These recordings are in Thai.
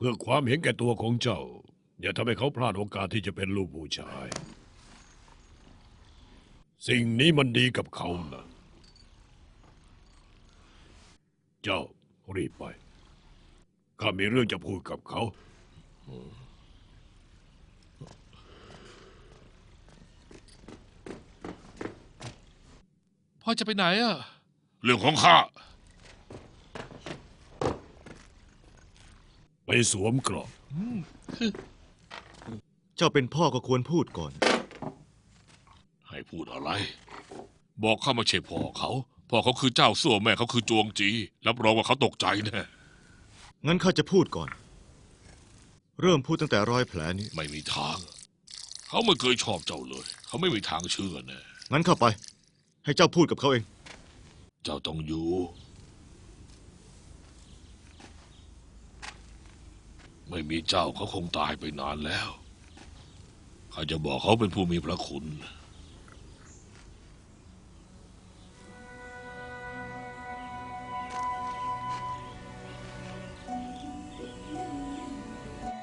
เพื่อความเห็นแก่ตัวของเจ้า อย่าทำให้เขาพลาดโอกาสที่จะเป็นลูกผู้ชาย สิ่งนี้มันดีกับเขานะเจ้ารีบไป ข้ามีเรื่องจะพูดกับเขาพ่อจะไปไหนอะ เรื่องของข้า ไปสวมกรอบเจ้าเป็นพ่อก็ควรพูดก่อน ให้พูดอะไร บอกข้ามาใช่พ่อเขา พ่อเขาคือเจ้าสัวแม่เขาคือจวงจี รับรองว่าเขาตกใจแน่งั้นข้าจะพูดก่อน เริ่มพูดตั้งแต่รอยแผลนี้ ไม่มีทาง เขาไม่เคยชอบเจ้าเลย เขาไม่มีทางเชื่อแน่งั้นเข้าไป ให้เจ้าพูดกับเขาเอง เจ้าต้องอยู่ ไม่มีเจ้าเขาคงตายไปนานแล้วข้าจะบอกเขาเป็นผู้มีพระคุณ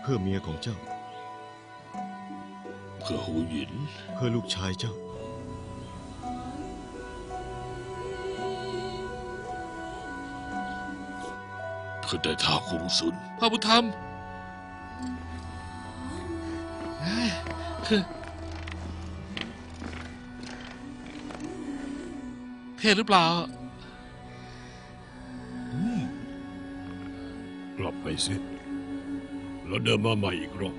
เพื่อเมียของเจ้า เพื่อหูหยิน เพื่อลูกชายเจ้า เพื่อได้ท้าคุงสุนพ่อบุญธรรม เท่หรือเปล่า กลับไปสิ แล้วเดินมาใหม่อีกรอบ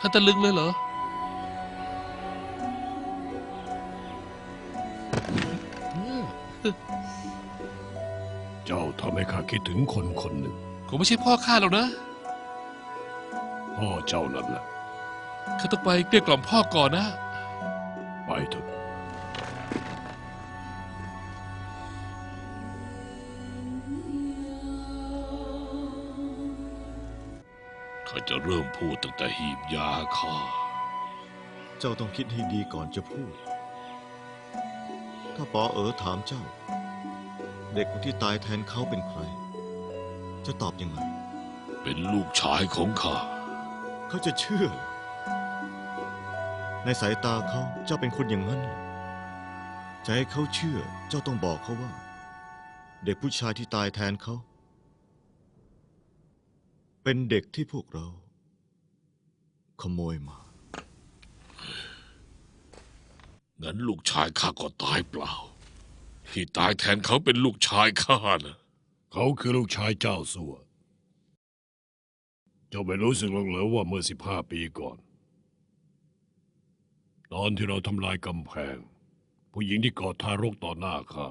ท่านตะลึงเลยเหรอ เจ้าทำให้ข้าคิดถึงคนคนหนึ่งคงไม่ใช่พ่อข้าหรอกนะ พ่อเจ้านั่นแหละข้าต้องไปเกลี้ยกล่อมพ่อก่อนนะ ไปเถอะ จะเริ่มพูดตั้งแต่หีบยาข้า เจ้าต้องคิดให้ดีก่อนจะพูด ถ้าปอเอ๋อถามเจ้า เด็กคนที่ตายแทนเขาเป็นใคร จะตอบยังไง เป็นลูกชายของข้า เขาจะเชื่อเหรอในสายตาเขาเจ้าเป็นคนอย่างนั้นเหรอจะให้เขาเชื่อ เจ้าต้องบอกเขาว่า เด็กผู้ชายที่ตายแทนเขา เป็นเด็กที่พวกเรา ขโมยมา งั้นลูกชายข้าก็ตายเปล่า ที่ตายแทนเขาเป็นลูกชายข้านะเขาคือลูกชายเจ้าสัว เจ้าไม่รู้สึกหรอกเหรอว่าเมื่อสิบห้าปีก่อน ตอนที่เราทำลายกำแพง ผู้หญิงที่กอดทารกต่อหน้าข้า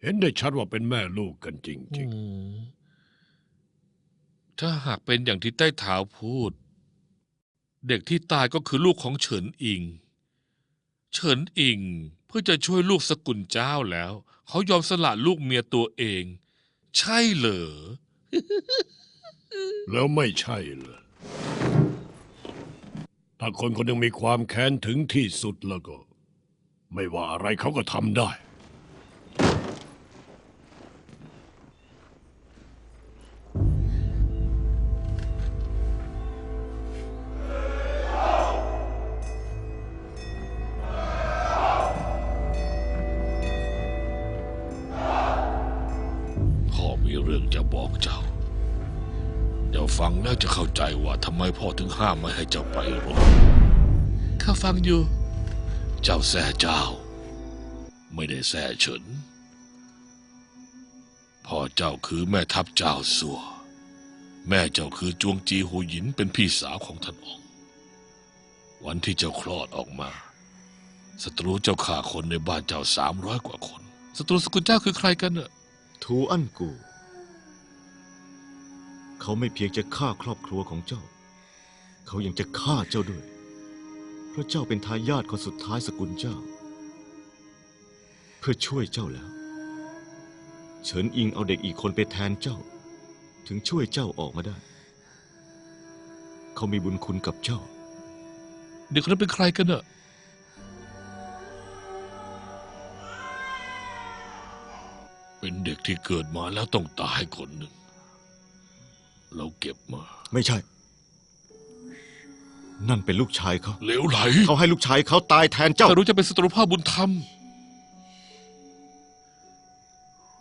เห็นได้ชัดว่าเป็นแม่ลูกกันจริงอืม ถ้าหากเป็นอย่างที่ใต้เท้าพูด เด็กที่ตายก็คือลูกของเฉินอิง เฉินอิงเพื่อจะช่วยลูกสกุลเจ้าแล้ว เขายอมสละลูกเมียตัวเอง ใช่เหรอ แล้วไม่ใช่เหรอ ถ้าคนคนหนึ่งมีความแค้นถึงที่สุดแล้วก็ ไม่ว่าอะไรเขาก็ทำได้ ฟังแล้วจะเข้าใจว่าทำไมพ่อถึงห้ามไม่ให้เจ้าไปรบข้าฟังอยู่ เจ้าแซ่เจ้า ไม่ได้แซ่เฉินพ่อเจ้าคือแม่ทัพเจ้าสัว แม่เจ้าคือจวงจีหูหยินเป็นพี่สาวของท่านอองวันที่เจ้าคลอดออกมาศัตรูเจ้าฆ่าคนในบ้านเจ้าสามร้อยกว่าคนศัตรูสกุลเจ้าคือใครกันเน่ะทูอั้นกู เขาไม่เพียงจะฆ่าครอบครัวของเจ้า เขายังจะฆ่าเจ้าด้วย เพราะเจ้าเป็นทายาทคนสุดท้ายสกุลเจ้า เพื่อช่วยเจ้าแล้ว เฉินอิงเอาเด็กอีกคนไปแทนเจ้า ถึงช่วยเจ้าออกมาได้ เขามีบุญคุณกับเจ้า เด็กคนนั้นเป็นใครกันเนอะเป็นเด็กที่เกิดมาแล้วต้องตายคนหนึ่ง เราเก็บมา ไม่ใช่ นั่นเป็นลูกชายเขาเหลวไหลเขาให้ลูกชายเขาตายแทนเจ้า แต่รู้จะเป็นศัตรูภาพบุญธรรม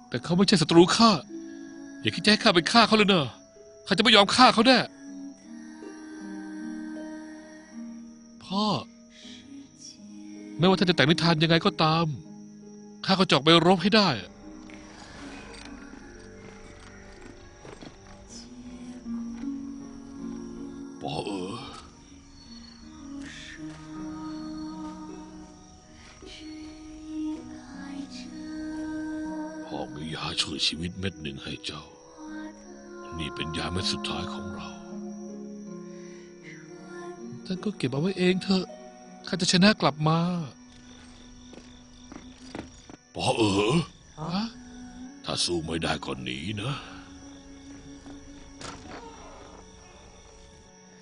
แต่เขาไม่ใช่ศัตรูข้าอย่าคิดจะให้ข้าไปฆ่าเขาเลยเนอะข้าจะไม่ยอมฆ่าเขาแน่พ่อ ไม่ว่าท่านจะแต่งนิทานยังไงก็ตาม ข้าก็จะออกไปรบให้ได้ป พ่อมียาช่วยชีวิตเม็ดหนึ่งให้เจ้า นี่เป็นยาเม็ดสุดท้ายของเรา ท่านก็เก็บเอาไว้เองเถอะ ข้าจะชนะกลับมาปอเออฮะถ้าสู้ไม่ได้ก็หนีนะ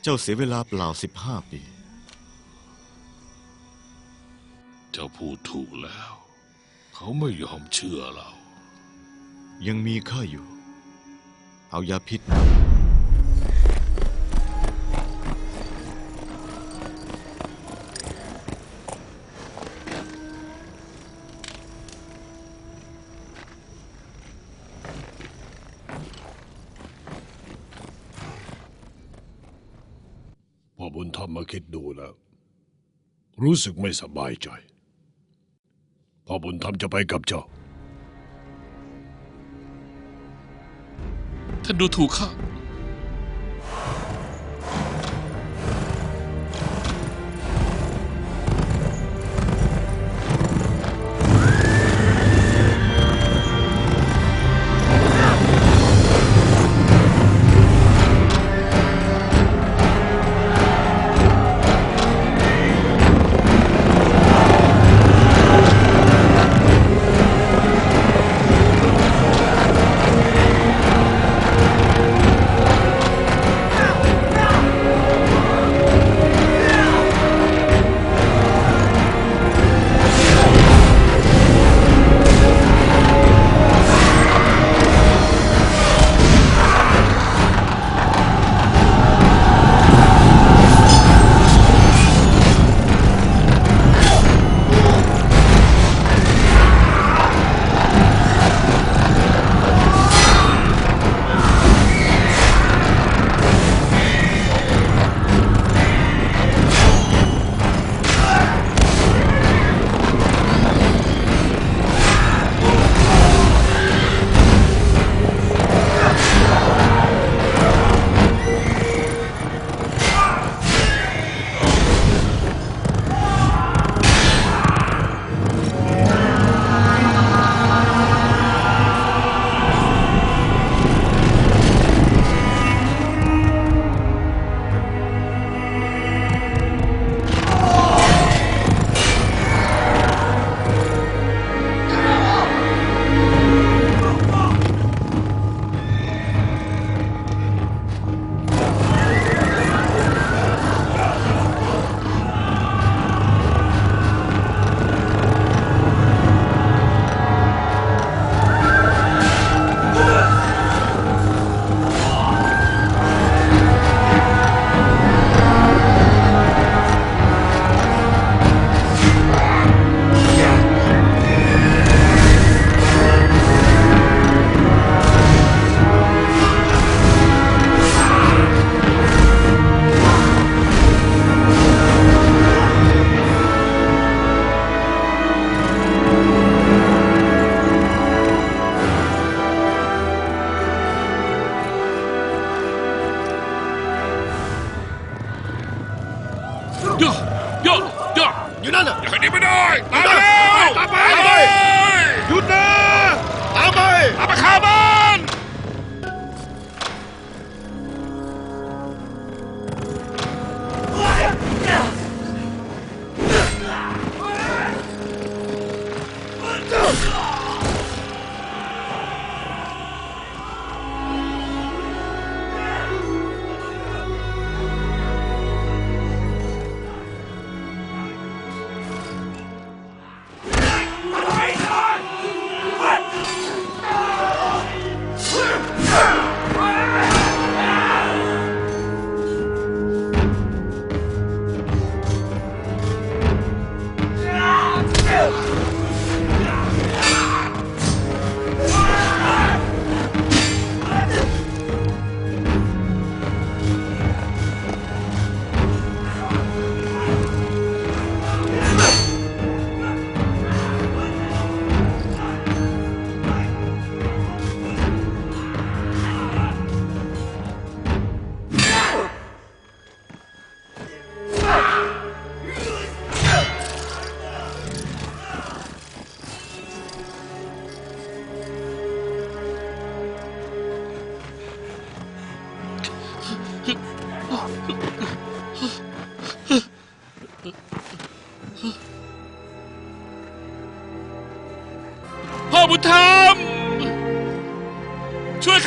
เจ้าเสียเวลาเปล่าสิบห้าปี เจ้าพูดถูกแล้ว เขาไม่ยอมเชื่อเรา ยังมีข้าอยู่ เอายาพิษพอบุญธรรมมาคิดดูแล้ว รู้สึกไม่สบายใจพอบุญธรรมจะไปกับเจ้า ท่านดูถูกข้า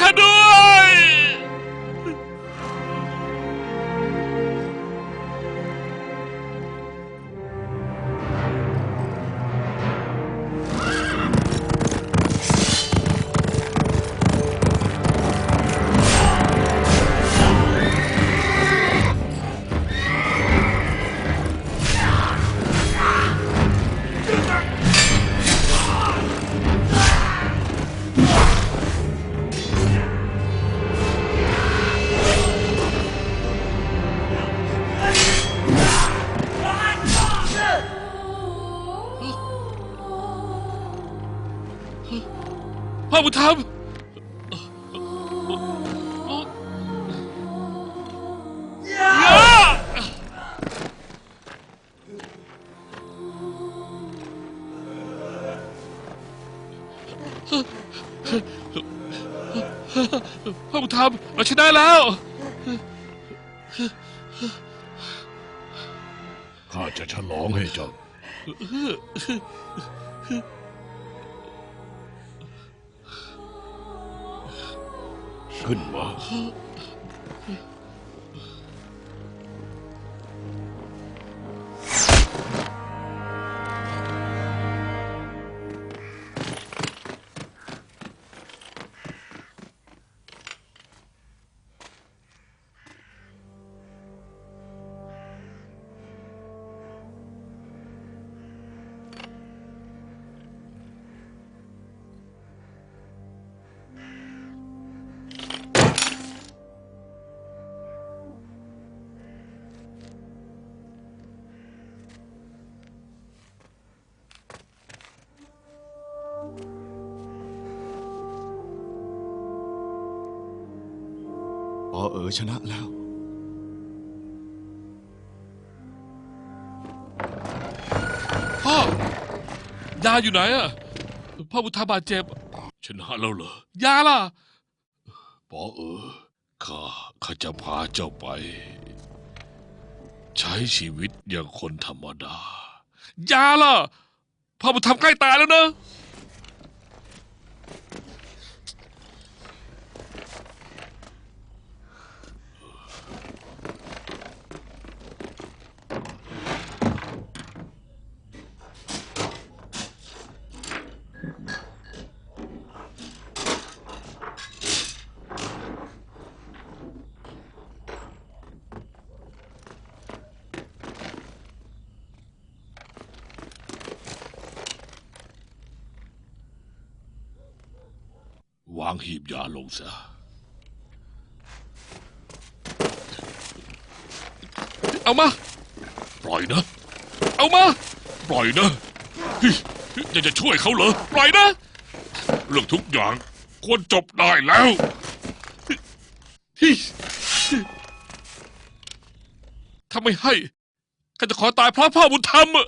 Shadow! พ่อบุญธรรมเราชนะแล้ว ข้าจะฉลองให้เจ้า ขึ้นมา อเอ๋อชนะแล้ว พ่อยาอยู่ไหนอะพ่อบุญธรรมบาดเจ็บ ชนะแล้วเหรอยาล่ะปอเออข้าข้าจะพาเจ้าไป ใช้ชีวิตอย่างคนธรรมดา ยาล่ะพ่อบุญธรรมใกล้ตายแล้วนะ วางหีบยาลงซะเอามา ปล่อยนะ เอามา ปล่อยนะเฮ้ยอยากจะช่วยเขาเหรอ ปล่อยนะ เรื่องทุกอย่างควรจบได้แล้วถ้าไม่ให้ข้าจะขอตายเพราะพ่อบุญธรรมอะ